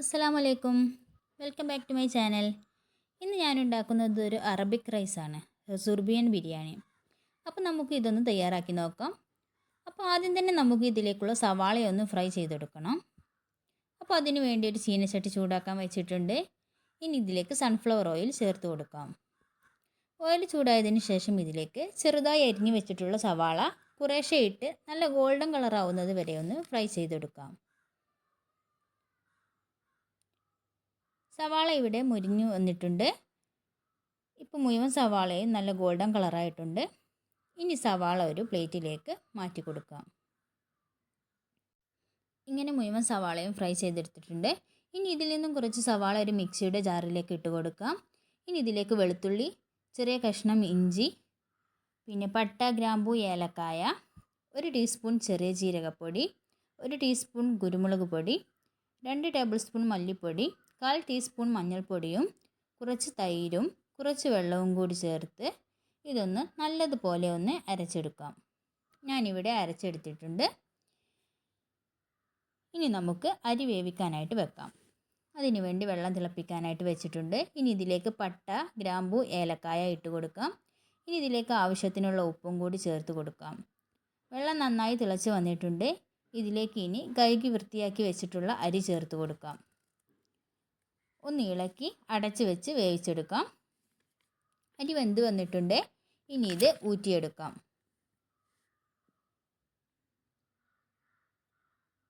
അസ്സലാമു അലൈക്കും welcome back to my channel. ഇന്ന് ഞാൻ ഉണ്ടാക്കുന്നത് ഒരു അറബിക് റൈസാണ് സുർബിയൻ ബിരിയാണി. അപ്പോൾ നമുക്ക് ഇതൊന്ന് തയ്യാറാക്കി നോക്കാം. അപ്പോൾ ആദ്യം തന്നെ നമുക്ക് ഇതിലേക്കുള്ള സവാളയൊന്ന് ഫ്രൈ ചെയ്തെടുക്കണം. അപ്പോൾ അതിന് വേണ്ടി ഒരു ചീനച്ചട്ടി ചൂടാക്കാൻ വെച്ചിട്ടുണ്ട്. ഇനി ഇതിലേക്ക് സൺഫ്ലവർ ഓയിൽ ചേർത്ത് കൊടുക്കാം. ഓയിൽ ചൂടായതിന് ശേഷം ഇതിലേക്ക് ചെറുതായി അരിഞ്ഞു വെച്ചിട്ടുള്ള സവാള കുറേശ്ശെ ഇട്ട് നല്ല ഗോൾഡൻ കളറാവുന്നത് വരെ ഒന്ന് ഫ്രൈ ചെയ്തെടുക്കാം. സവാള ഇവിടെ മുരിഞ്ഞു വന്നിട്ടുണ്ട്. ഇപ്പോൾ മുഴുവൻ സവാളയും നല്ല ഗോൾഡൻ കളറായിട്ടുണ്ട്. ഇനി സവാള ഒരു പ്ലേറ്റിലേക്ക് മാറ്റി കൊടുക്കാം. ഇങ്ങനെ മുഴുവൻ സവാളയും ഫ്രൈ ചെയ്തെടുത്തിട്ടുണ്ട്. ഇനി ഇതിൽ നിന്നും കുറച്ച് സവാള ഒരു മിക്സിയുടെ ജാറിലേക്ക് ഇട്ട് കൊടുക്കാം. ഇനി ഇതിലേക്ക് വെളുത്തുള്ളി ചെറിയ കഷ്ണം ഇഞ്ചി പിന്നെ പട്ട ഗ്രാമ്പു ഏലക്കായ ഒരു ടീസ്പൂൺ ചെറിയ ജീരകപ്പൊടി ഒരു ടീസ്പൂൺ കുരുമുളക് പൊടി രണ്ട് ടേബിൾ സ്പൂൺ മല്ലിപ്പൊടി കാൽ ടീസ്പൂൺ മഞ്ഞൾപ്പൊടിയും കുറച്ച് തൈരും കുറച്ച് വെള്ളവും കൂടി ചേർത്ത് ഇതൊന്ന് നല്ലതുപോലെ ഒന്ന് അരച്ചെടുക്കാം. ഞാനിവിടെ അരച്ചെടുത്തിട്ടുണ്ട്. ഇനി നമുക്ക് അരി വേവിക്കാനായിട്ട് വെക്കാം. അതിനു വേണ്ടി വെള്ളം തിളപ്പിക്കാനായിട്ട് വെച്ചിട്ടുണ്ട്. ഇനി ഇതിലേക്ക് പട്ട ഗ്രാമ്പു ഏലക്കായ ഇട്ട് കൊടുക്കാം. ഇനി ഇതിലേക്ക് ആവശ്യത്തിനുള്ള ഉപ്പും കൂടി ചേർത്ത് കൊടുക്കാം. വെള്ളം നന്നായി തിളച്ച് വന്നിട്ടുണ്ട്. ഇതിലേക്ക് ഇനി കഴുകി വൃത്തിയാക്കി വെച്ചിട്ടുള്ള അരി ചേർത്ത് കൊടുക്കാം. ഒന്ന് ഇളക്കി അടച്ച് വെച്ച് വേവിച്ചെടുക്കാം. അരി വെന്ത് വന്നിട്ടുണ്ട്. ഇനി ഇത് ഊറ്റിയെടുക്കാം.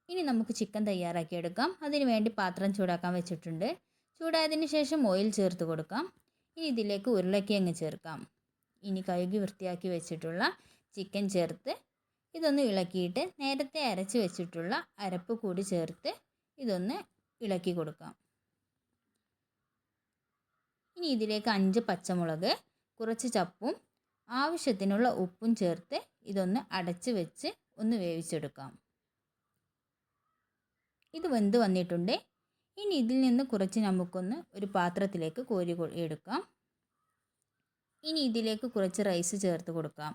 ഇനി നമുക്ക് ചിക്കൻ തയ്യാറാക്കിയെടുക്കാം. അതിന് വേണ്ടി പാത്രം ചൂടാക്കാൻ വെച്ചിട്ടുണ്ട്. ചൂടായതിന് ശേഷം ഓയിൽ ചേർത്ത് കൊടുക്കാം. ഇനി ഇതിലേക്ക് ഉരുളക്കിഴങ്ങ് ചേർക്കാം. ഇനി കഴുകി വൃത്തിയാക്കി വെച്ചിട്ടുള്ള ചിക്കൻ ചേർത്ത് ഇതൊന്ന് ഇളക്കിയിട്ട് നേരത്തെ അരച്ച് വെച്ചിട്ടുള്ള അരപ്പ് കൂടി ചേർത്ത് ഇതൊന്ന് ഇളക്കി കൊടുക്കാം. ഇനി ഇതിലേക്ക് അഞ്ച് പച്ചമുളക് കുറച്ച് ചപ്പും ആവശ്യത്തിനുള്ള ഉപ്പും ചേർത്ത് ഇതൊന്ന് അടച്ച് വെച്ച് ഒന്ന് വേവിച്ചെടുക്കാം. ഇത് വെന്ത് വന്നിട്ടുണ്ട്. ഇനി ഇതിൽ നിന്ന് കുറച്ച് നമുക്കൊന്ന് ഒരു പാത്രത്തിലേക്ക് കോരി എടുക്കാം. ഇനി ഇതിലേക്ക് കുറച്ച് റൈസ് ചേർത്ത് കൊടുക്കാം.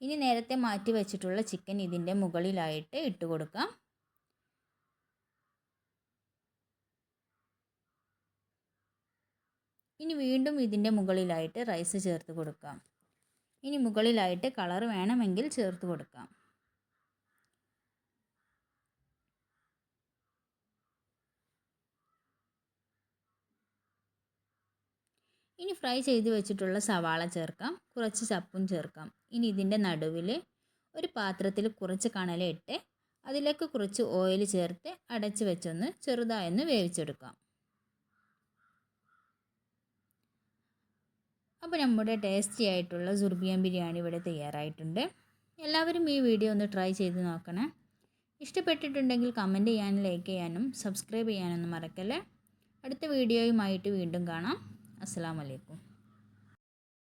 ഇനി നേരത്തെ മാറ്റി വെച്ചിട്ടുള്ള ചിക്കൻ ഇതിന്റെ മുകളിലായിട്ട് ഇട്ട് കൊടുക്കാം. ഇനി വീണ്ടും ഇതിന്റെ മുകളിലായിട്ട് റൈസ് ചേർത്ത് കൊടുക്കാം. ഇനി മുകളിലായിട്ട് കളർ വേണമെങ്കിൽ ചേർത്ത് കൊടുക്കാം. ഇനി ഫ്രൈ ചെയ്ത് വെച്ചിട്ടുള്ള സവാള ചേർക്കാം. കുറച്ച് ചപ്പും ചേർക്കാം. ഇനി ഇതിന്റെ നടുവിൽ ഒരു പാത്രത്തിൽ കുറച്ച് കണലിട്ട് അതിലേക്ക് കുറച്ച് ഓയിൽ ചേർത്ത് അടച്ച് വെച്ചൊന്ന് ചെറുതായൊന്ന് വേവിച്ചെടുക്കാം. അപ്പോൾ നമ്മുടെ ടേസ്റ്റി ആയിട്ടുള്ള സുർബിയൻ ബിരിയാണി ഇവിടെ തയ്യാറായിട്ടുണ്ട്. എല്ലാവരും ഈ വീഡിയോ ഒന്ന് ട്രൈ ചെയ്ത് നോക്കണേ. ഇഷ്ടപ്പെട്ടിട്ടുണ്ടെങ്കിൽ കമന്റ് ചെയ്യാനും ലൈക്ക് ചെയ്യാനും സബ്സ്ക്രൈബ് ചെയ്യാനൊന്നും മറക്കല്ലേ. അടുത്ത വീഡിയോയുമായിട്ട് വീണ്ടും കാണാം. അസ്സാം വലൈക്കും